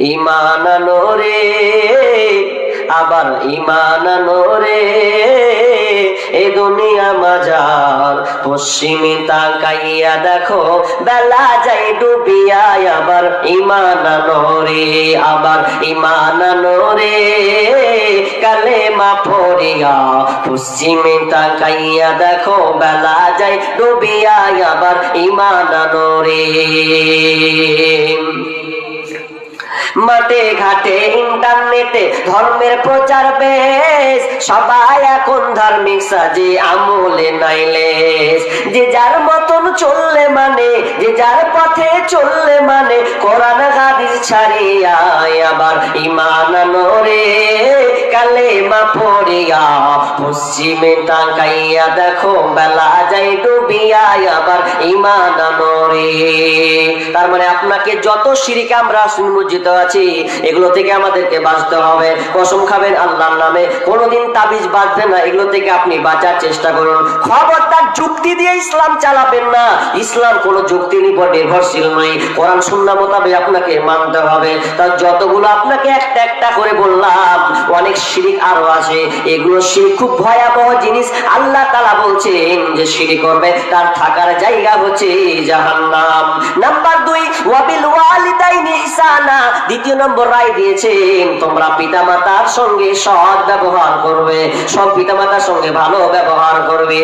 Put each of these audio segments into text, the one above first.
ইমান রে, আবার ইমান রে। এ দুনিয়া মাজার, পশ্চিমে তাকাইয়া দেখো, বেলা যাই ডুবিয়া আবার ইমান রে, আবার ইমান রে। কালে মা পড়িয়া পশ্চিমে তাকাইয়া দেখো, বেলা যাই ডুবিয়া আবার ইমান রে। মাঠে ঘাটে ইন্টারনেটে ধর্মের প্রচার বেশ। সবাই এখন ধার্মিক সাজে আমলে নাইলে যে যার মতন চললে মানে যে যার পথে চললে মানে কোরআন হাদিস ছাড়িয়া আবার ইমান নরে কালে মা পড়িয়া, পশ্চিমে তাকাইয়া দেখো, বেলা যাই ডুবিয়া আবার ইমান নরে তার মানে আপনাকে যত শিরিকে আমরা সুনিমজ্জিত আছি, এগুলো থেকে আমাদেরকে বাঁচতে হবে। কসম খাবেন আল্লাহর নামে, কোনোদিন তাবিজ বাঁচবে না, এগুলো থেকে আপনি বাঁচার চেষ্টা করুন। খবরদার যুক্তি দিয়ে ইসলাম চালাবেন না। ইসলাম কোনো যুক্তির উপর নির্ভরশীল নয়। কোরআন সুন্নাহ মোতাবেক আপনাকে মানতে হবে। তার যতগুলো আপনাকে একটা একটা করে বললাম, অনেক শিরিক আরও আছে। এগুলো শিরিক খুব ভয়াবহ জিনিস। আল্লাহ তালা বলছেন যে শিরিক করবে, তার থাকার জায়গা হচ্ছে জাহান্নাম। নাম্বার দুই, ওয়াবিল দ্বিতীয় নম্বর রায় দিয়েছেন, তোমরা সঙ্গে সৎ ব্যবহার করবে। সব সঙ্গে ভালো ব্যবহার করবে।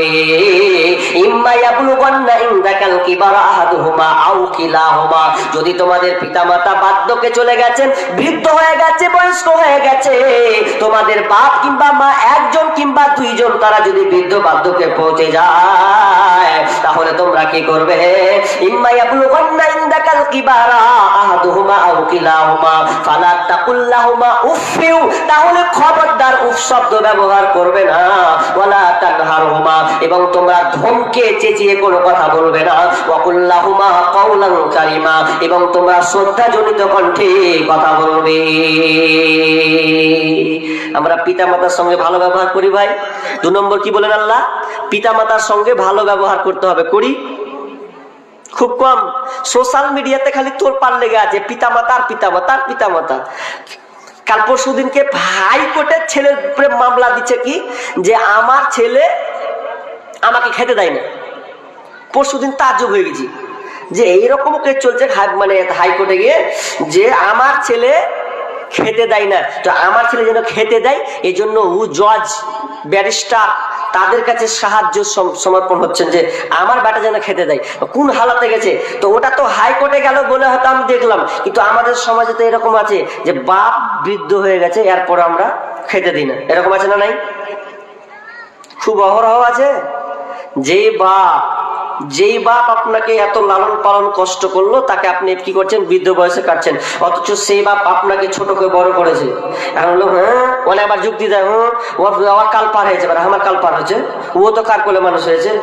যদি তোমাদের পিতামাতা বার্ধক্যে চলে গেছেন, বৃদ্ধ হয়ে গেছে, বয়স্ক হয়ে গেছে তোমাদের বাপ কিংবা মা, একজন কিংবা দুইজন, তারা যদি বৃদ্ধ বার্ধক্যে পৌঁছে যায়, তাহলে তোমরা কি করবে? তাহলে খবরদার ব্যবহার করবে না এবং তোমরা ধমকে চেঁচিয়ে কোনো কথা বলবে না, ওয়াকুল্লাহুমা কাউলান কারিমা, এবং তোমরা শ্রদ্ধাজনিত কণ্ঠে কথা বলবে। আমরা পিতামাতার সঙ্গে ভালো ব্যবহার করি ভাই। দু নম্বর কি বলেন আল্লাহ? পিতামাতার সঙ্গে ভালো ব্যবহার করতে হবে। করি? খুব কম। সোশ্যাল মিডিয়াতে খালি তোর পার লেগে আছে, পিতামাতার পিতামাতার পিতামাতা। কাল পরশু দিনকে হাইকোর্টের ছেলের উপরে মামলা দিচ্ছে কি? যে আমার ছেলে আমাকে খেতে দেয় না পরশু দিন তাজ্জব হয়ে গেছি। যে এইরকম কেস চলছে মানে হাইকোর্টে গিয়ে যে আমার ছেলে খেতে দেয় না। তো আমার ছেলে যেন খেতে দেয় এই জন্য ও জজ, ব্যারিস্টার তাদের কাছে সাহায্য সম- সমর্পণ হচ্ছেন যে আমার বেটা যেন খেতে দেয়। কোন হালাতে গেছে? তো ওটা তো হাইকোর্টে গেল বলে হয়তো আমি দেখলাম। কিন্তু আমাদের সমাজে তো এরকম আছে যে বাপ বৃদ্ধ হয়ে গেছে, এরপর আমরা খেতে দিই না। এরকম আছে না নাই? খুব অহরহ আছে? যে বাপ যেই বাপ আপনাকে এত লালন পালন কষ্ট করল, তাকে আপনি কি করছেন? বৃদ্ধ বয়সে কাটছেন। অথচ সেই বাপ আপনাকে ছোট করে বড় করেছে। এখন হ্যাঁ? ওনে আবার যুক্তি দেয় হ্যাঁ? ওর আমার কাল পার হয়েছে আমার কাল পার হয়েছে। ও তো কার কোলে মানুষ হয়েছে?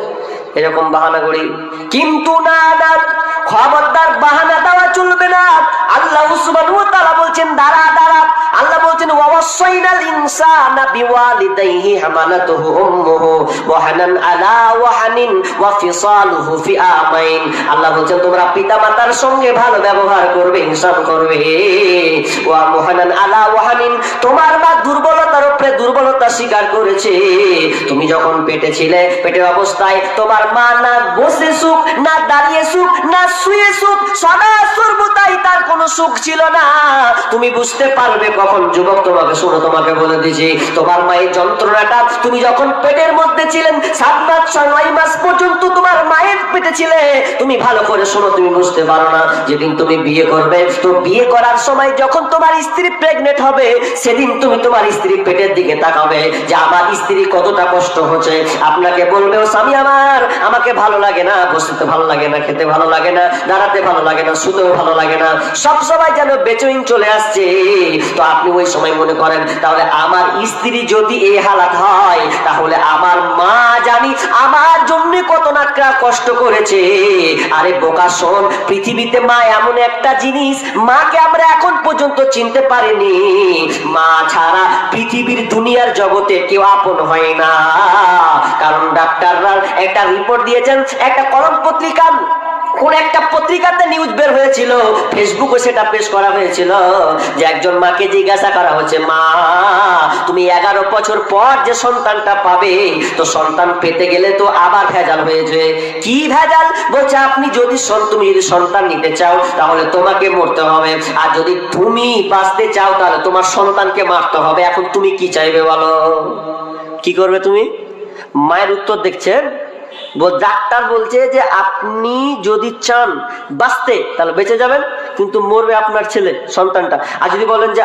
এরকম বাহানা করি। কিন্তু না না, খবরদার বাহানা দেওয়া চলবে না। আল্লাহ বলছেন, দাঁড়া দাঁড়া। আল্লাহ দুর্বলতার উপরে দুর্বলতা স্বীকার করেছে। তুমি যখন পেটে ছিলে, পেটের অবস্থায় তোমার মা না বসে সুখ, না দাঁড়িয়ে সুখ, না শুয়ে সুখ, সদা সর্বদাই তার কোনো সুখ ছিল না। তুমি বুঝতে পারবে কখন যুবক তোমাকে শোনো, তোমাকে বলে দিছি, তোমার মায়ের যন্ত্রণাটা, তুমি যখন পেটের মধ্যে ছিলেন সাত মাস ছয় নয় মাস পর্যন্ত তোমার মায়ের পেটে ছিলে। তুমি ভালো করে শোনো, তুমি বুঝতে পারো না, যেদিন তুমি বিয়ে করবে, তো বিয়ে করার সময় যখন তোমার স্ত্রী প্রেগনেন্ট হবে, সেদিন তুমি তোমার স্ত্রী পেটের দিকে তাকাবে যে আমার স্ত্রী কতটা কষ্ট হচ্ছে। আপনাকে বলবে, ও স্বামী আমার, আমাকে ভালো লাগে না, বসতে ভালো লাগে না, খেতে ভালো লাগে না, দাঁড়াতে ভালো লাগে না, শুতেও ভালো লাগে না। সব সময় যেন বেচইন চলে আসছে, তো আপনি ওই সময় মনে করেন, তাহলে আমার স্ত্রী যদি এই হালাত হয়, তাহলে আমার মা জানি আমার জন্য কত না কষ্ট করেছে। আরে বোকা, শোন, পৃথিবীতে মা এমন একটা জিনিস, মাকে আমরা এখন পর্যন্ত চিনতে পারিনি। মা ছাড়া পৃথিবীর দুনিয়ার জগতে কেউ আপন হয় না। কারণ ডাক্তাররা একটা রিপোর্ট দিয়েছেন, একটা কলম পত্রিকা কোন একটা পত্রিকাতে নিউজ বের হয়েছিল ফেসবুকে সেটা পেশ করা হয়েছিল, যে একজন মাকে জিজ্ঞাসা করা হচ্ছে মা, তুমি এগারো বছর পর যে সন্তানটা পাবে, তো সন্তান পেতে গেলে তো আবার ভেজাল হয়েছে। কি ভেজাল? বলছে, আপনি যদি তুমি যদি সন্তান নিতে চাও, তাহলে তোমাকে মরতে হবে। আর যদি তুমি বাঁচতে চাও, তাহলে তোমার সন্তানকে মারতে হবে। এখন তুমি কি চাইবে বলো? কি করবে তুমি? মায়ের উত্তর দেখছেন ডাক্তার বলছে যে আপনি যদি চান বাঁচতে, তাহলে বেঁচে যাবেন, কিন্তু মরবে আপনার ছেলে, সন্তানটা। আর যদি বলেন যে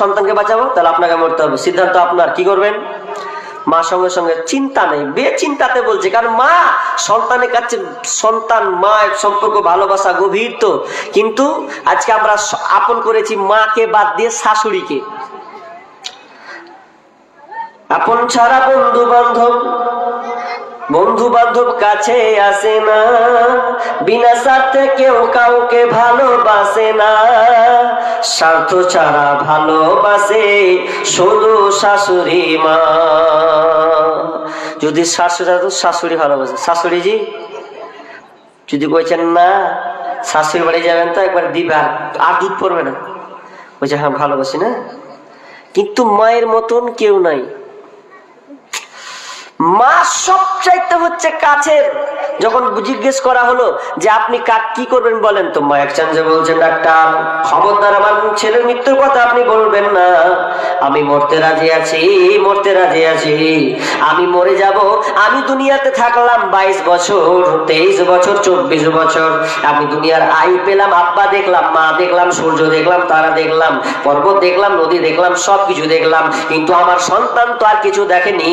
সন্তানকে বাঁচাবো, তাহলে আপনাকে মরতে হবে। সিদ্ধান্ত আপনার, কি করবেন? মা সঙ্গে সঙ্গে চিন্তা নেই বেচিন্তাতে বলছে, কারণ মা সন্তানের কাছে, সন্তান মা সম্পর্ক, ভালোবাসা গভীর তো। কিন্তু আজকে আমরা আপন করেছি মাকে বাদ দিয়ে শাশুড়িকে। আপন ছাড়া বন্ধু বান্ধব বন্ধু বান্ধব কাছে আসে না। বিনা স্বার্থে কেউ কাউকে ভালোবাসে না। স্বার্থ ছাড়া ভালোবাসে শুধু শাশুড়ি মা। যদি শাশুড়ি শাশুড়ি ভালোবাসে শাশুড়ি জি যদি বলছেন না, শাশুড়ি বাড়ি যাবেন তো একবার দিবে, আর আর দুধ পড়বে না। বলছে হ্যাঁ ভালোবাসি না। কিন্তু মায়ের মতন কেউ নাই। মা সব চাইতে হচ্ছে কাছের। যখন জিজ্ঞেস করা হলো যে আপনি কাক কি করবেন বলেন, তো মা একচান যে বলছেন, ডাক্তার, খবরদার, আমার ছেলের মৃত্যুর কথা আপনি বলবেন না। আমি মরতে রাজি আছি, মরতে রাজি আছি। আমি মরে যাব, আমি দুনিয়াতে থাকলাম বাইশ বছর, তেইশ বছর, চব্বিশ বছর। আমি দুনিয়ার আই পেলাম, আব্বা দেখলাম, মা দেখলাম, সূর্য দেখলাম, তারা দেখলাম, পর্বত দেখলাম, নদী দেখলাম, সবকিছু দেখলাম। কিন্তু আমার সন্তান তো আর কিছু দেখেনি।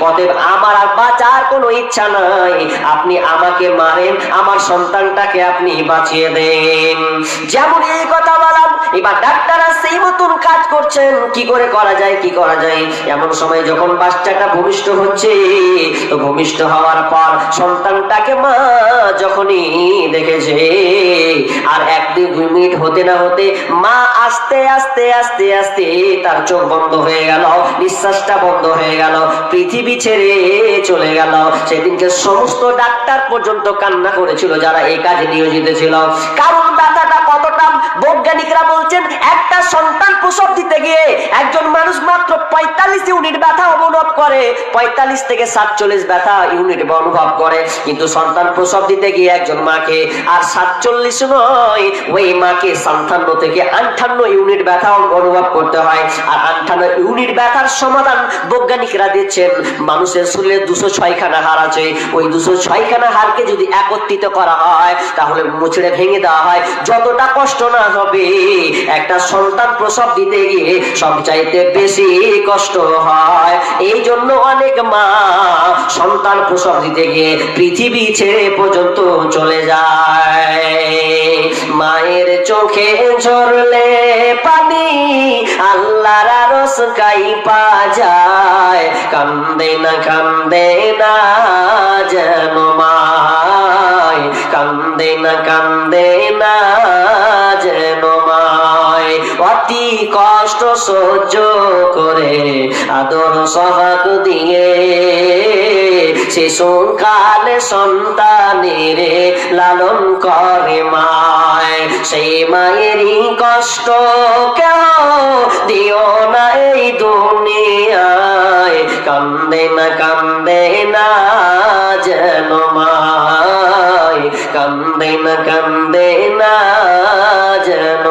অতএব আমার আর বাঁচার কোনো ইচ্ছা নাই। আপনি আমাকে মারেন, আমার সন্তানটাকে আপনি বাঁচিয়ে দেন। যেমন এই কথা বললাম, এবার ডাক্তাররা সেই মতন কাজ করছেন। কি করে করা যায়, কি করা যায়? এমন সময় যখন বাচ্চাটা ভূমিষ্ঠ হচ্ছে, তো ভূমিষ্ঠ হওয়ার পর সন্তানটাকে মা যখনই দেখেছে, আর একদিন দুই মিনিট হতে না হতে মা আস্তে আস্তে আস্তে আস্তে তার চোখ বন্ধ হয়ে গেল, নিঃশ্বাসটা বন্ধ হয়ে গেল। পৃথিবী ছেড়ে চলে গেল। সেদিনকে সমস্ত ডাক্তার পর্যন্ত কান্না করেছিল যারা এই কাজে নিয়োজিত ছিল। কারণ কতটা বৈজ্ঞানিকরা বলছেন, একটা সন্তান প্রসব দিতে গিয়ে একজন মানুষ মাত্র পঁয়তাল্লিশ ইউনিট ব্যথা অনুভব করে। পঁয়তাল্লিশ থেকে সাতচল্লিশ ব্যথা ইউনিট অনুভব করে। কিন্তু সন্তান প্রসব দিতে গিয়ে একজন মাকে আর সাতচল্লিশ নয়, ওই মাকে সান্তান্ন থেকে আটান্ন ইউনিট ব্যথা অনুভব করতে হয়। আর আটান্ন ইউনিট ব্যথার সমাধান বৈজ্ঞানিকরা দিচ্ছেন। মানুষের শরীরে দুশো ছয়খানা হার আছে। ওই দুশো ছয়খানা হারকে যদি একত্রিত করা হয়, তাহলে মুচড়ে ভেঙে দেওয়া হয়। যতটা কষ্ট না হবে। একটা সন্তান প্রসব দিতে গিয়ে সবচাইতে বেশি কষ্ট হয়। এই জন্য অনেক মা সন্তান প্রসব দিতে গিয়ে পৃথিবী ছেড়ে পর্যন্ত চলে যায়। মায়ের চোখে ঝরলে পানি আল্লাহর আরস কাইপা যায়। কান্দে না কান্দে না যেন মায়। কান্দে না কান্দে না যেন অতি কষ্ট সহ্য করে আদর সহাগ দিয়ে শিশুকালে সন্তানের লালন করে মায়। সেই মায়েরই কষ্ট কেহ দিও না এই দুনিয়ায়। কান্দে না কান্দে না, যেন মায়। কান্দে না কান্দে না যেন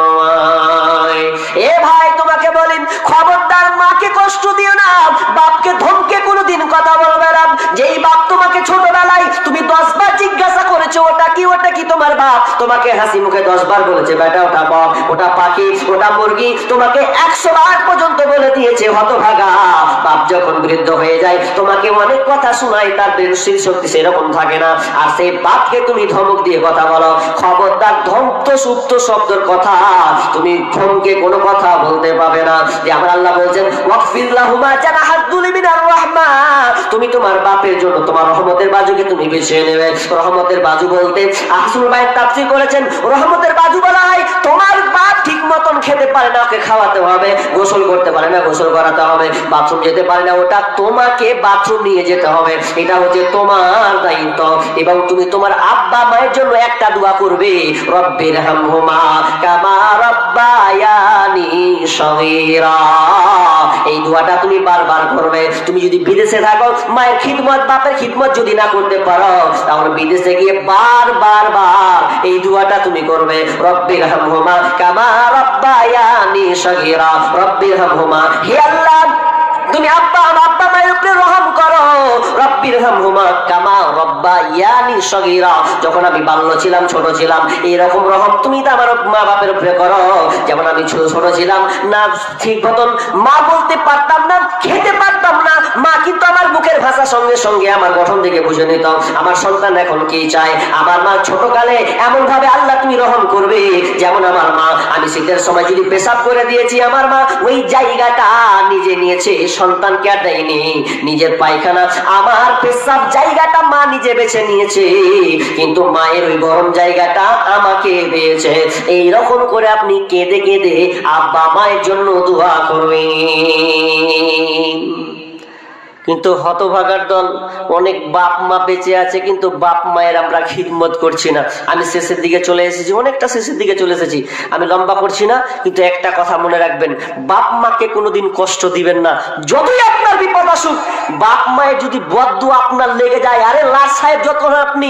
এ ভাই, তোমাকে বলি, খবরদার মাকে কষ্ট দিও না। বাপকে ধমকে কোনোদিন কথা বলবে না। যেই বাপ তোমাকে ছোটবেলায় তুমি দশবার জিজ্ঞাসা করেছ ওটা কি ওটা কি তোমার বাপ তোমাকে হাসি মুখে দশ বার বলেছে, বেটা, ওটা বাপ ওটা পাখি, ওটা মুরগি, তোমাকে একশো বার পর্যন্ত বলে দিয়েছে, হতভাগা। বাপ যখন বৃদ্ধ হয়ে যায়, তোমাকে অনেক কথা শোনায়, তার স্মৃতি শক্তি সেরকম থাকে না। আর সেই বাপকে তুমি ধমক দিয়ে কথা বলো, খবরদার ধমক সুপ্ত শব্দের কথা। তুমি ধমকে কোনো কথা বলতে পাবে না। যে আমার আল্লাহ বলছেন ওয়াকফিল্লাহুমা জানাহাদ ফাদুল মিনার রাহমা। তুমি তোমার বাপের জন্য, তোমার রহমতের বাজুকে তুমি বেছে নেবে। রহমতের বাজু বলতে, আহসুল ভাই তাফসীর করেছেন, রহমতের বাজু বলা হয় তোমার বাপ ঠিক মতন খেতে পারে না, ওকে খাওয়াতে হবে, গোসল করতে পারে না, গোসল করাতে হবে, বাথরুম যেতে পারে না, ওটা তোমাকে বাথরুম নিয়ে যেতে হবে, এটা হচ্ছে তোমার দায়িত্ব। এবং তুমি তোমার আব্বা মায়ের জন্য একটা দোয়া করবে, রব্বির হামহুমা কামা রব্বায়ানি সগীরা। এই দোয়াটা তুমি বারবার করবে, তুমি যদি বিদেশে থাকো, মায়ের খিদমত, বাপের খিদমত যদি না করতে পারো, তাহলে বিদেশে গিয়ে বার বার বার এই দুয়াটা তুমি করবে। রব্বির হামহুমা কামা রব্বায়ানি সগীরা। রব্বির হামহুমা হে আল্লাহ তুমি আব্বা আব্বা মায়ের উপরে রহম করো। রব্বির হামহুমা কামা রব্বা ইয়ানি সগীরা। যখন আমি বাল্য ছিলাম, ছোট ছিলাম, এইরকম রহম তুমি তো আমার মা বাপের উপরে করো। যেমন আমি ছোট ছিলাম, না ঠিক মতন মা বলতে পারতাম না, খেতে পারতাম না। মা কিন্তু আমার মুখের ভাষা সঙ্গে সঙ্গে আমার গঠন থেকে বুঝে নিত। আমার সন্তান এখন কি চায়? আমার মা ছোট কালে এমন ভাবে আল্লাহ তুমি রহম করবে, যেমন আমার মা। আমি শীতের সময় যদি পেশাব করে দিয়েছি, আমার মা ওই জায়গাটা নিজে নিয়েছে সন্তানকে আর দেয়নি। নিজের পায়খানা, আমার পেশাব জায়গাটা মা নিজে বেছে নিয়েছে। কিন্তু মায়ের ওই গরম জায়গাটা আমাকে দিয়েছে। এই রকম করে আপনি কেঁদে কেঁদে আব্বা মায়ের জন্য দোয়া করবেন। কিন্তু হতভাগার দল, অনেক বাপ মা বেঁচে আছে, কিন্তু বাপ মায়ের আমরা খিদমত করছি না। আমি শেষের দিকে চলে এসেছি, অনেকটা শেষের দিকে চলে এসেছি। আমি লম্বা করছি না, কিন্তু একটা কথা মনে রাখবেন, বাপ মাকে কোনোদিন কষ্ট দিবেন না। যতই আপনার বিপদ আসুক, বাপ মায়ের যদি বদ্ধ আপনার লেগে যায়, আরে লাট সাহেব যখন আপনি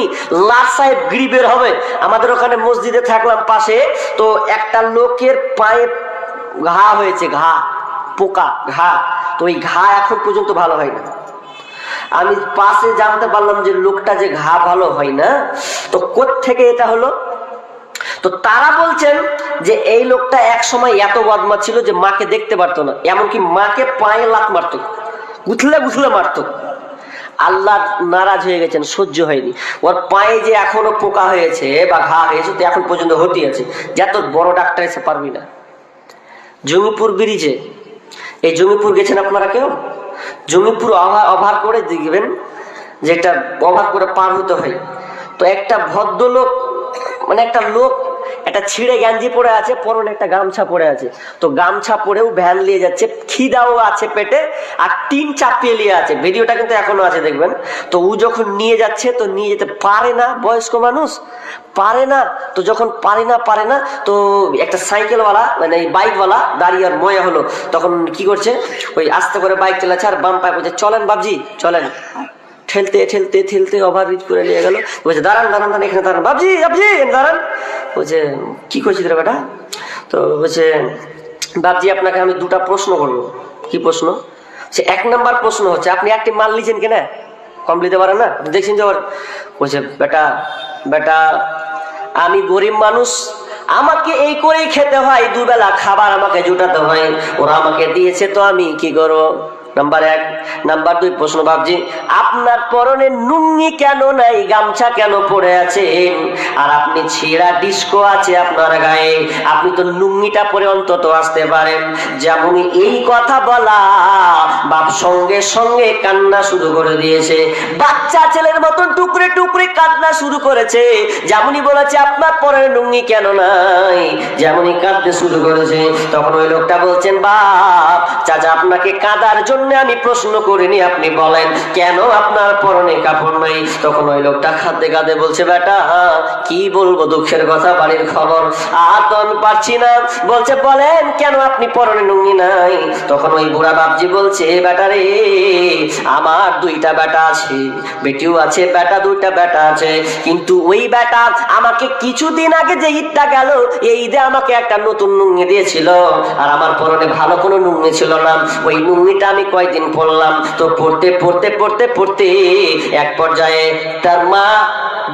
লাট সাহেব গরিবের হবে আমাদের ওখানে মসজিদে থাকলাম পাশে, তো একটা লোকের পায়ে ঘা হয়েছে, ঘা, পোকা, ঘা। তো ওই ঘা এখন পর্যন্ত ভালো হয় না। আমি পাশে জানতে পারলাম যে লোকটা যে ঘা ভালো হয় না, তো থেকে এটা হলো? তো তারা বলছেন যে এই লোকটা এক সময় এত বদমা ছিল যে মাকে দেখতে পারতো না, এমনকি মাকে পায়ে লাত মারতো, গুথলে গুথলে মারতো। আল্লাহ নারাজ হয়ে গেছেন, সহ্য হয়নি। ওর পায়ে যে এখনও পোকা হয়েছে বা ঘা হয়েছে, তো এখন পর্যন্ত হতে আছে। যা তোর বড় ডাক্তার এসে পারবি না। জমিপুর ব্রিজে এই জমিপুর গেছেন আপনারা কেউ? জমিপুর অভার করে দেখবেন যেটা অভার করে পার হতে হয়। তো একটা ভদ্রলোক মানে একটা লোক একটা ছিঁড়ে গেঞ্জি পরে আছে, পরনে একটা গামছা পরে আছে। তো গামছা পরেও ভ্যান নিয়ে যাচ্ছে, খিদাও আছে পেটে, আর টিন চাপিয়ে নিয়ে আছে। ভিডিওটা কিন্তু এখনও আছে, দেখবেন। তো ও যখন নিয়ে যাচ্ছে, তো নিয়ে যেতে পারে না বয়স্ক মানুষ, পারে না। তো যখন পারে না পারে না, তো একটা সাইকেলওয়ালা মানে বাইকওয়ালা দাঁড়িয়ে আর ময়া হলো। তখন কি করছে? ওই আস্তে করে বাইক চালাচ্ছে আর বাম পায়ে বলছে, চলেন বাবজি চলেন। ঠেলতে ঠেলতে ঠেলতে ওভার ব্রিজ করে নিয়ে গেল। বলছে, দাঁড়ান দাঁড়ান এখানে দাঁড়ান। বাবজি বাবজি দাঁড়ান। বলছে, কি করছিস রে বেটা? তো বলছে বাবজি আপনাকে আমি দুটা প্রশ্ন করব কি প্রশ্ন? সে এক নাম্বার প্রশ্ন হচ্ছে, আপনি একটি মাল নিয়েছেন কিনা? কম নিতে পারেন না? দেখছেন যে বলছে, বেটা বেটা, আমি গরিব মানুষ। আমাকে এই করেই খেতে হয়, দুবেলা খাবার আমাকে জুটাতে হয়। ওরা আমাকে দিয়েছে তো আমি, কি করব? নাম্বার এক। নাম্বার দুই প্রশ্ন ভাবছি আপনার পরনে নুঙ্গি কেন নাই? গামছা কেন পড়ে আছে আর আপনি ছেঁড়া ডিস্কো আছে আপনার গায়ে। আপনি তো নুঙ্গিটা পরে অন্তত আসতে পারেন। যেমন এই কথা বলা, বাপ সঙ্গে সঙ্গে কান্না শুরু করে দিয়েছে। বাচ্চা ছেলের মতন টুকরে টুকরে কান্না শুরু করেছে। যেমনই বলেছে, আপনার পরে লুঙ্গি কেন নাই? যেমনই কাঁদতে শুরু করেছে, তখন ওই লোকটা বলছেন, বাপ, চাচা, আপনাকে কাঁদার জন্য আমি প্রশ্ন করিনি। আপনি বলেন, কেন আপনার পরনে কাপড় নাই? তখন ওই লোকটা খাদ্যে কাঁদে বলছে, বেটা, কি বলব দুঃখের কথা, বাড়ির খবর? আর তো আমি পারছি না। বলছে, বলেন, কেন আপনি পরনে নুঙ্গি নাই? তখন ওই বুড়া বাপজি বলছে, বেটা রে, আমার দুইটা বেটা আছে, বেটিও আছে, বেটা দুইটা বেটা আছে। কিন্তু ওই বেটা আমাকে কিছুদিন আগে যে ঈদটা গেল, এই ঈদে আমাকে একটা নতুন নুঙ্গি দিয়েছিল। আর আমার পরনে ভালো কোনো নুঙ্গি ছিল না। ওই নুঙ্গিটা আমি কয়েকদিন পড়লাম তো পড়তে পড়তে পড়তে পড়তে এক পর্যায়ে তার মা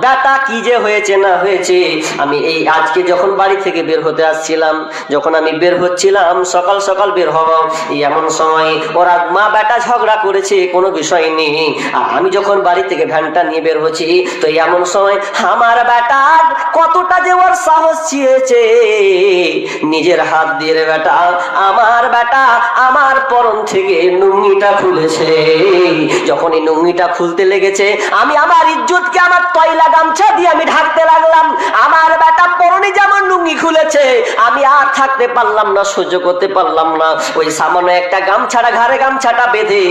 বেটা কি যে হয়েছে না হয়েছে, আমি এই আজকে যখন বাড়ি থেকে বের হতে আসছিলাম, যখন আমি বের হচ্ছিলাম, সকাল সকাল বের হব এমন সময় ওরা মা বেটা ঝগড়া করেছে, কোনো বিষয় নেই। আর আমি যখন বাড়ি থেকে ভ্যানটা নিয়ে বের হচ্ছি, তো এমন সময় আমার বেটা কতটা যে ওর সাহস ছিয়েছে নিজের হাত দিয়ে রে বেটা, আমার বেটা আমার পরন থেকে নুঙ্গিটা খুলেছে। যখন এই নুঙ্গিটা খুলতে লেগেছে, আমি আমার ইজ্জতকে, আমার তয়লা গামছা দিয়ে আমি ঢাকতে লাগলাম। আমার বেটা পরনে যেমন লুঙ্গি খুলেছে, আমি আর থাকতে পারলাম না, সহ্য করতে পারলাম না। ওই সামান্য একটা গামছাটা, ঘাড়ে গামছাটা বেঁধে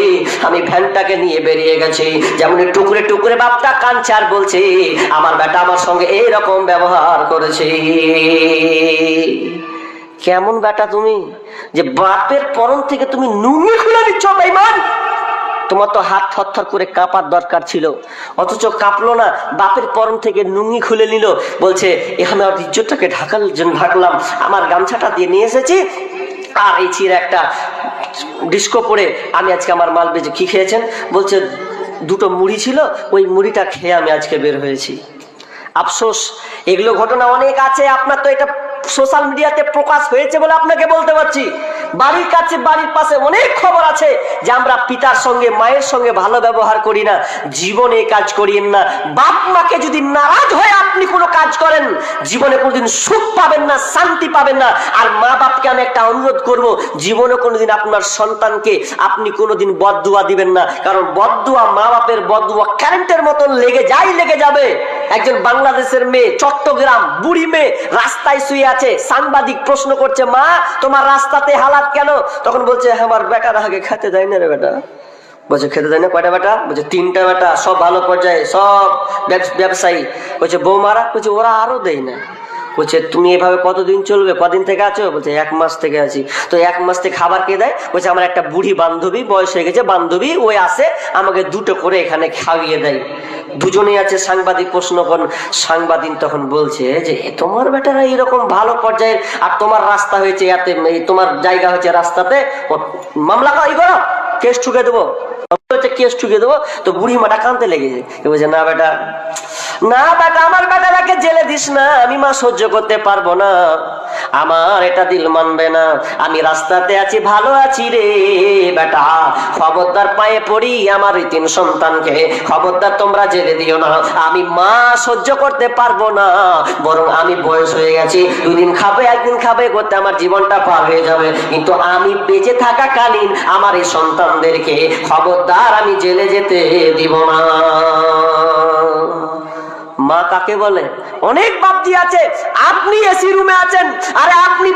আমি ভ্যানটাকে নিয়ে বেরিয়ে গেছি। যেমন টুকরে টুকরে বাপটা কাঞ্চার বলছে, আমার বেটা আমার সঙ্গে এইরকম ব্যবহার করেছে। কেমন বেটা তুমি? যে বাপের পরন থেকে তুমি নুঙ্গি খুলে দিচ্ছ, বেইমান! তোমার তো হাত থরথর করে কাঁপার দরকার ছিল। অথচ কাঁপলো না, বাপের পরন থেকে নুঙ্গি খুলে নিল। বলছে, এ আমি আমার ইজ্জতটাকে ঢাকার জন্য ঢাকলাম। আমার গামছাটা দিয়ে নিয়ে এসেছি। আর এই ছিঁড়ে একটা ডিস্কো পরে আমি আজকে আমার মাল বেজে কি খেয়েছেন? বলছে, দুটো মুড়ি ছিল, ওই মুড়িটা খেয়ে আমি আজকে বের হয়েছি। আফসোস, এগুলো ঘটনা অনেক আছে। আপনার তো এটা সোশ্যাল মিডিয়াতে প্রকাশ হয়েছে বলে আপনাকে বলতে পারছি। বাড়ির কাছে, বাড়ির পাশে অনেক খবর আছে যে আমরা পিতার সঙ্গে, মায়ের সঙ্গে ভালো ব্যবহার করি না, জীবনে কাজ করিয়েন না। বাপ মাকে যদি নারাজ হয়ে আপনি কোনো কাজ করেন, জীবনে কোনোদিন সুখ পাবেন না, শান্তি পাবেন না। আর মা বাপকে আমি একটা অনুরোধ করব, জীবনে কোনোদিন আপনার সন্তানকে আপনি কোনোদিন বদদুয়া দিবেন না। কারণ বদদুয়া, মা বাপের বদদুয়া কারেন্টের মতন লেগে যাই লেগে যাবে। একজন বাংলাদেশের মেয়ে, চট্টগ্রাম, বুড়ি মেয়ে, রাস্তায় শুয়ে আছে সাংবাদিক প্রশ্ন করছে মা তোমার রাস্তাতে হালাত কেন? তখন বলছে "হ্যাঁ, আমার বেকার আগে খেতে দেয় না রে বেটা। বলছে খেতে দেয় না? কয়টা বেটা? বলছে তিনটা বেটা সব ভালো পর্যায়ে সব ব্যবসায়ী। বলছে বৌমারা? বলছে ওরা আরও দেয় না। বলছে তুমি এভাবে কতদিন চলবে? কদিন থেকে আছো? বলছে এক মাস থেকে আছি। তো এক মাস থেকে খাবার কে দেয়? বলছে আমার একটা বুড়ি বান্ধবী বয়স হয়ে গেছে বান্ধবী ওই আসে আমাকে দুটো করে এখানে খাইয়ে দেয়। দুজনেই আছে সাংবাদিক প্রশ্ন করেন সাংবাদিক তখন বলছে যে তোমার বেটারা এরকম ভালো পর্যায়ের আর তোমার রাস্তা হয়েছে এতে তোমার জায়গা হয়েছে রাস্তাতে মামলা কেস ঠুকে দেবো। হচ্ছে কেস ঠুকে দেবো, তো লেগেছে এ বলছে, না বেটা না বেটা, আমার বেটাটাকে জেলে দিস না, আমি মা সহ্য করতে পারব না। আমার এটা দিল মানবে না, আমি রাস্তাতে আছি, ভালো আছি রে বেটা। খবরদার পায়ে পড়ি আমার এই তিন সন্তানকে। খবরদার, তোমরা জেলে দিও না, আমি মা সহ্য করতে পারব না। বরং আমি বয়স হয়ে গেছি, দুদিন খাবে, একদিন খাবে করতে আমার জীবনটা পার হয়ে যাবে। কিন্তু আমি বেঁচে থাকাকালীন আমার এই সন্তানদেরকে খবরদার আমি জেলে যেতে দিব না। মা কাকে বলে? অনেক বাপজি আছে, আপনি এসি রুমে আছেন, আরে আপনি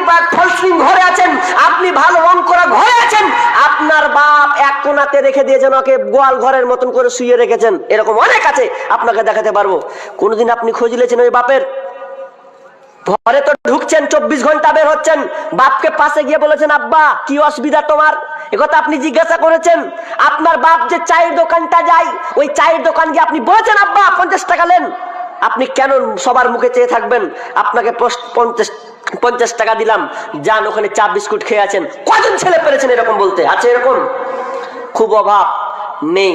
ঘরে আছেন, আপনি ভালো রং করা ঘরে আছেন, আপনার বাপ এক কোনাতে রেখে দিয়েছেন, ওকে গোয়াল ঘরের মতন করে শুয়ে রেখেছেন। এরকম অনেক আছে, আপনাকে দেখাতে পারব। কোনোদিন আপনি খোঁজ নিয়েছেন ওই বাপের? ঘরে তো ঢুকছেন, চব্বিশ ঘণ্টা বের হচ্ছেন, বাপকে পাশে গিয়ে বলেছেন, আব্বা, কি অসুবিধা তোমার? একথা আপনি জিজ্ঞাসা করেছেন, আপনার বাপ যে চায়ের দোকানটা যায়, ওই চায়ের দোকান গিয়ে আপনি বলেছেন, আব্বা, পঞ্চাশ টাকা নেন। আপনি কেন সবার মুখে চেয়ে থাকবেন? আপনাকে পঞ্চাশ পঞ্চাশ টাকা দিলাম। যান, ওখানে চা, বিস্কুট খেয়ে আছেন কজন ছেলে পেরেছেন এরকম বলতে? আছে এরকম? খুব অভাব? নেই।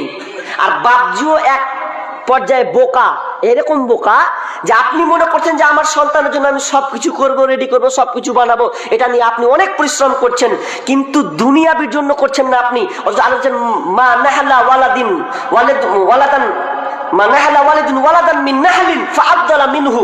আর বাপজিও এক পর্যায়ে বোকা, এরকম বোকা যে আপনি মনে করছেন যে আমার সন্তানের জন্য আমি সবকিছু করব রেডি করব, সবকিছু বানাবো, এটা নিয়ে আপনি অনেক পরিশ্রম করছেন। কিন্তু দুনিয়াবির জন্য করছেন না আপনি। আলোচন মা নাহালা ওয়ালাদিন, ওয়ালাদ, ওয়ালাদান, মা নাহালা ওয়ালাদিন ওয়ালাদান মিন নাহলিন আব্দালা মিনহু।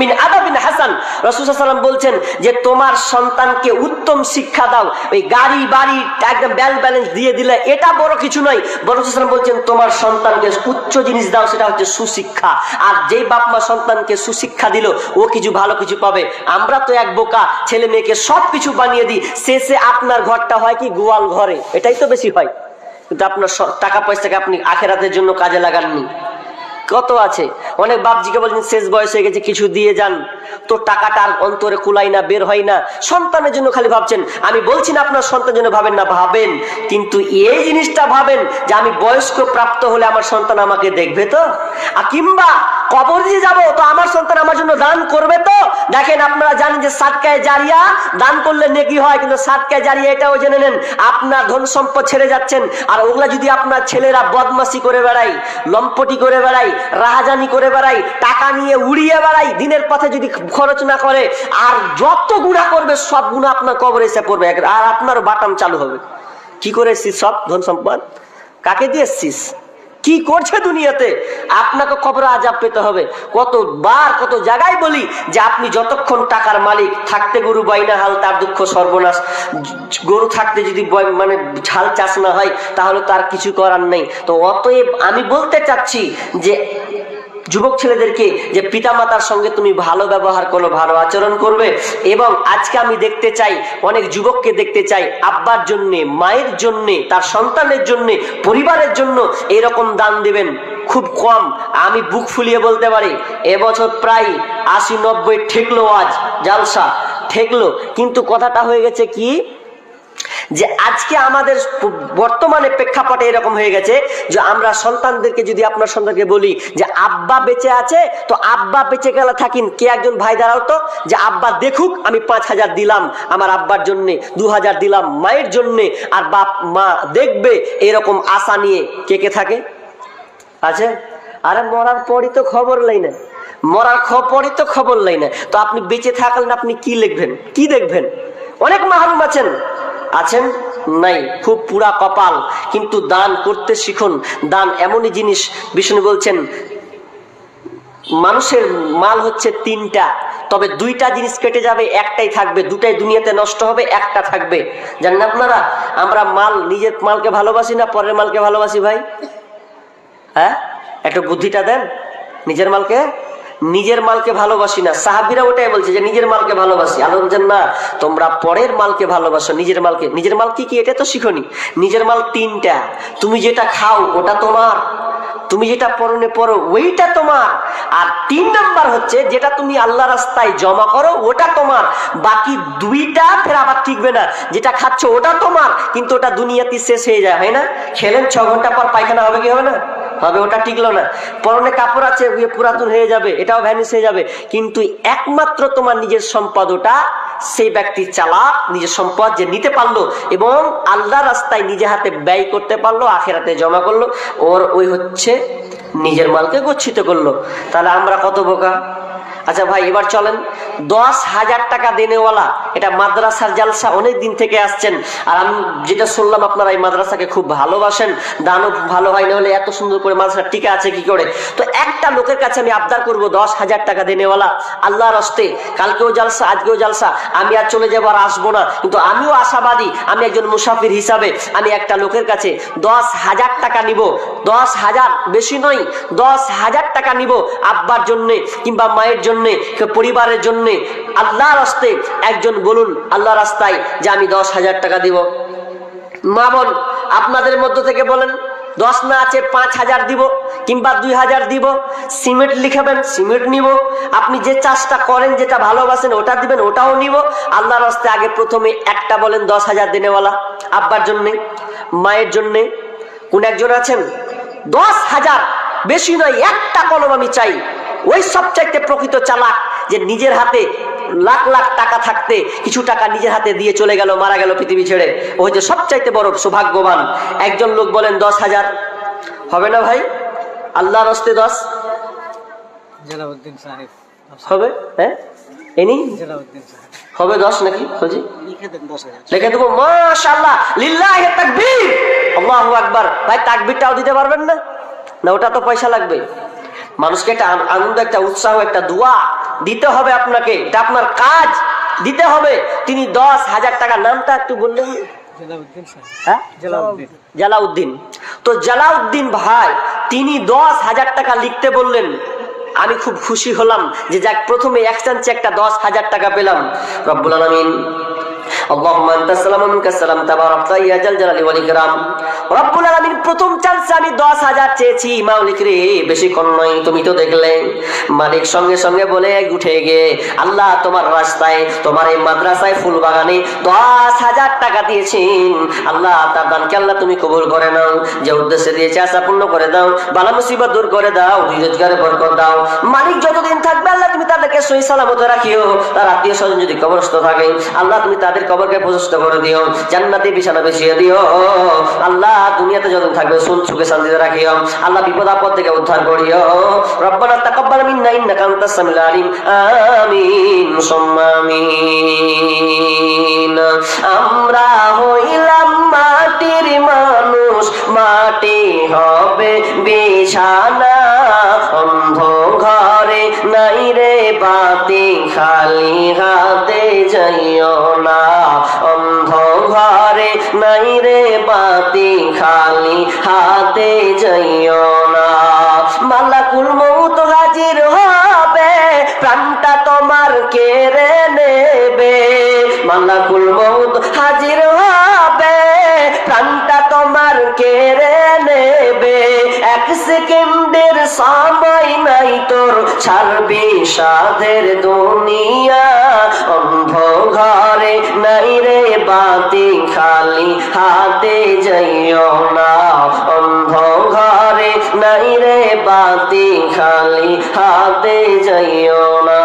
মিন আদাবিন হাসান রসুলাম বলছেন যে তোমার সন্তানকে উত্তম শিক্ষা দাও, ওই গাড়ি বাড়ি একদম ব্যাল ব্যালেন্স দিয়ে দিলে এটা বড় কিছু নয়। বড় বলছেন, তোমার সন্তানকে উচ্চ জিনিস দাও, সেটা হচ্ছে সুশিক্ষা। আর যেই বাপ মা সন্তানকে সুশিক্ষা দিল, ও কিছু ভালো কিছু পাবে। আমরা তো এক বোকা, ছেলে মেয়েকে সব কিছু বানিয়ে দিই, শেষে আপনার ঘরটা হয় কি গোয়াল ঘরে? এটাই তো বেশি হয়। কিন্তু আপনার টাকা পয়সাকে আপনি আখেরাতের জন্য কাজে লাগাননি। কত আছে? অনেক বাপজিকে বলছেন শেষ বয়স হয়ে গেছে কিছু দিয়ে যান। তো টাকাটা অন্তরে কুলাই না, বের হয় না। সন্তানের জন্য খালি ভাবছেন, আমি বলছি না আপনার সন্তানের জন্য ভাবেন না, ভাবেন। কিন্তু এই জিনিসটা ভাবেন যে আমি বয়স্ক প্রাপ্ত হলে আমার সন্তান আমাকে দেখবে তো? আর কিংবা কবর দিয়ে যাব, তো আমার সন্তান আমার জন্য দান করবে তো? দেখেন আপনারা জানেন যে সাতকায় জারিয়া দান করলে নেকি হয়, কিন্তু সাতকায় জারিয়া এটাও জেনে নেন, আপনার ধন সম্পদ ছেড়ে যাচ্ছেন। আর ওগুলা যদি আপনার ছেলেরা বদমাসি করে বেড়াই লম্পটি করে বেড়াই রাহাজানি করে বেড়াই টাকা নিয়ে উড়িয়ে বেড়াই দিনের পথে যদি খরচ না করে, আর যত গুণা করবে, সব গুণা আপনার কবরে এসে পড়বে। আর আপনার বাটাম চালু হবে। কি করে এসছিস সব ধন সম্পদ? কাকে দিয়ে এসছিস? কি করছে দুনিয়াতে? আপনাকে খবর আজাব পেতে হবে। কতবার, কত জায়গায় বলি যে আপনি যতক্ষণ টাকার মালিক, থাকতে গরু বাইনা হাল, তার দুঃখ সর্বনাশ। গরু থাকতে যদি মানে ঝাল চাষ না হয়, তাহলে তার কিছু করার নেই। তো অতএব আমি বলতে চাচ্ছি যে যুবক ছেলেদেরকে যে পিতামাতার সঙ্গে তুমি ভালো ব্যবহার করো, ভালো আচরণ করবে, এবং আজকে আমি দেখতে চাই, অনেক যুবককে দেখতে চাই, আব্বার জন্যে, মায়ের জন্যে, তার সন্তানের জন্যে, পরিবারের জন্য এরকম দান দেবেন, খুব কম, আমি বুক ফুলিয়ে বলতে পারি, এবছর প্রায় আশি নব্বই ঠেকলো আজ, জালসা, ঠেকলো, কিন্তু কথাটা হয়ে গেছে কি? যে আজকে আমাদের বর্তমানে প্রেক্ষাপটে এরকম হয়ে গেছে যে আমরা সন্তানদেরকে যদি আপনার সন্তানকে বলি যে আব্বা বেঁচে আছে, তো আব্বা বেঁচে গেলে থাকিন কে একজন ভাই? দাঁড়াও তো। যে আব্বা দেখুক, আমি পাঁচ হাজার দিলাম আমার আব্বার জন্যে, দু হাজার দিলাম মায়ের জন্যে, আর বাপ, মা দেখবে এরকম আশা নিয়ে কে কে থাকে? আছে? আরে মরার পরই তো খবর লাই না। মরার খবরই তো খবর লাই না। তো আপনি বেঁচে থাকলেন, আপনি কি লিখবেন? কি দেখবেন? অনেক মাহরুম আছেন। আছেন? নাই, খুব পুরা কপাল। কিন্তু দান করতে শিখুন। দান এমনই জিনিস, বিষ্ণু বলছেন, মানুষের মাল হচ্ছে তিনটা। তবে দুইটা জিনিস কেটে যাবে, একটাই থাকবে। দুটাই দুনিয়াতে নষ্ট হবে, একটা থাকবে। জানেন আপনারা? আমরা মাল, নিজের মালকে ভালোবাসি না, পরের মালকে ভালোবাসি ভাই? হ্যাঁ? একটু বুদ্ধিটা দেন। নিজের মালকে? নিজের মালকে ভালোবাসি না। সাহাবিরা ওটাই বলছে যে, নিজের মালকে ভালোবাসি। আল্লাহ বলছেন, না, তোমরা পরের মালকে ভালোবাসো। নিজের মালকে নিজের মাল কি কি? এটা তো শিখনি। নিজের মাল তিনটা। তুমি যেটা খাও, ওটা তোমার। তুমি যেটা পরনে পরো, ওইটা তোমার। আর তিন নাম্বার হচ্ছে, যেটা তুমি আল্লাহ রাস্তায় জমা করো, ওটা তোমার। বাকি দুইটা ফের আবার টিকবে না। যেটা খাচ্ছ, ওটা তোমার। কিন্তু ওটা দুনিয়াতে শেষ হয়ে যায়, হয় না? খেলেন ছ ঘণ্টা পর পায়খানা হবে কি হবে না? হবে ওটা টিকলো না। পরনে কাপড় আছে পুরাতন হয়ে যাবে, এটাও ভ্যানিস হয়ে যাবে। কিন্তু একমাত্র তোমার নিজের সম্পদ ওটা, সেই ব্যক্তি চালা নিজের সম্পদ যে নিতে পারল এবং আল্লাহ রাস্তায় নিজে হাতে ব্যয় করতে পারল, আখেরাতে জমা করল, ওর ওই হচ্ছে নিজের মালকে গচ্ছিত করল। তাহলে আমরা কত বোকা? আচ্ছা ভাই, এবার চলেন। দশ হাজার টাকা দেনেওয়ালা, এটা মাদ্রাসার জালসা, অনেক দিন থেকে আসছেন। আর আমি যেটা শুনলাম, আপনারা এই মাদ্রাসাকে খুব ভালোবাসেন। দানও ভালো হয় না হলে এত সুন্দর করে মাদ্রাসা টিকে আছে কি করে? তো একটা লোকের কাছে আমি আবদার করব, দশ হাজার টাকা দেনেওয়ালা। আল্লাহর হস্তে, কালকেও জালসা, আজকেও জালসা। আমি আর চলে যাব আর আসব না। কিন্তু আমিও আশাবাদী, আমি একজন মুসাফির হিসাবে আমি একটা লোকের কাছে দশ হাজার টাকা নিব। দশ হাজার বেশি নয়, দশ হাজার টাকা নিব আব্বার জন্যে কিংবা মায়ের জন্যে। কিংবা পরিবারের জন্যে আল্লাহর হস্তে একজন বলুন আল্লাহ রাস্তায় যে আমি দশ হাজার টাকা দিব। মা বোন, আপনাদের মধ্য থেকে বলেন, দশ না আছে পাঁচ হাজার দিব কিংবা দুই হাজার দিব। সিমেন্ট লিখাবেন, সিমেন্ট নিব। আপনি যে চাষটা করেন, যেটা ভালোবাসেন, ওটা দিবেন, ওটাও নিব। আল্লাহর রাস্তায় আগে প্রথমে একটা বলেন, দশ হাজার দিনেওয়ালা আব্বার জন্যে, মায়ের জন্যে। কোন একজন আছেন? দশ হাজার, বেশি নয়, একটা কলম আমি চাই। ওই সবচাইতে প্রকৃত চালাক যে নিজের হাতে লাখ লাখ টাকা থাকতে কিছু টাকা নিজের হাতে দিয়ে চলে গেল মারা গেল পৃথিবী ছেড়ে। ও হচ্ছে সবচাইতে বড় সৌভাগ্যবান। একজন লোক বলেন দশ হাজার। হবে না ভাই? আল্লাহর হস্তে দশ? হবে? হ্যাঁ? এনি? হবে দশ নাকি বলছি লিখে দেবো মাশাআল্লাহ। লিল্লাহি তাকবীর! আল্লাহু আকবার। ভাই তাকবীরটাও দিতে পারবেন না? না ওটা তো পয়সা লাগবে। মানুষকে একটা আন- আনন্দ একটা উৎসাহ একটা দোয়া দিতে হবে আপনাকে। এটা আপনার কাজ। দিতে হবে। তিনি দশ হাজার টাকা নামটা একটু বললেন। জালাউদ্দিন হ্যাঁ? জালাউদ্দিন। তো জালাউদ্দিন ভাই তিনি দশ হাজার টাকা লিখতে বললেন। আমি খুব খুশি হলাম যে যাক প্রথমে একসান চেকটা দশ হাজার টাকা পেলাম। রব্বুল আলমিন اللهم انت السلام ومنك السلام تبارك يا ذا الجلال والاكرام রব্বুল আলামিন প্রথম চান্সে আমি দশ হাজার চেয়েছি মালিক রে বেশি কম নয় তুমি তো দেখলে মালিক সঙ্গে সঙ্গে বলে উঠে গিয়ে আল্লাহ তোমার রাস্তায় তোমার এই মাদ্রাসায় ফুল বাগানে দশ হাজার টাকা দিয়েছেন আল্লাহ তার দানকে আল্লাহ তুমি কবুল করে নাও যে উদ্দেশ্যে দিয়েছে আশা পূর্ণ করে দাও বালা মুসিবত দূর করে দাও দুই রোজগারে বরকত দাও মালিক যতদিন থাকবে আল্লাহ তুমি তাদেরকে সহি সালামত রাখিও তার আত্মীয় স্বজন যদি কবরস্থ থাকে আল্লাহ তুমি তাদের কবরকে প্রশস্ত করে দিও, জান্নাতে বিছানা বিছিয়ে দিও। আল্লাহ দুনিয়াতে যতদিন থাকবে সুন সুখে শান্তিতে রাখিও। আল্লাহ বিপদ আপদ থেকে উদ্ধার করিও। রব্বানা তাকাব্বাল মিন্না ইন্নাকা আনতাস সামিউল আলিম। আমিন। আমরা হইলাম মাটির মানুষ, মাটি হবে বিছানা, অন্ধ নাই রে বাতি, খালি হাতে যাইও না। অন্ধ ঘরে নাই রে বাতি, খালি হাতে যাইও না। মালাকুল মৌত হাজির হবে, প্রাণটা তোমার কেড়ে নেবে। মালাকুল মৌত হাজির হবে, প্রাণটা তোমার কেড়ে নেবে। সেকেন্ডের সময় নাই তোর, ছাড়বি সাধের দুনিয়া। অন্ধ ঘরে নাই রে বাতি, খালি হাতে যাইও না। অন্ধ ঘরে নাই রে বাতি, খালি হাতে যাইও না।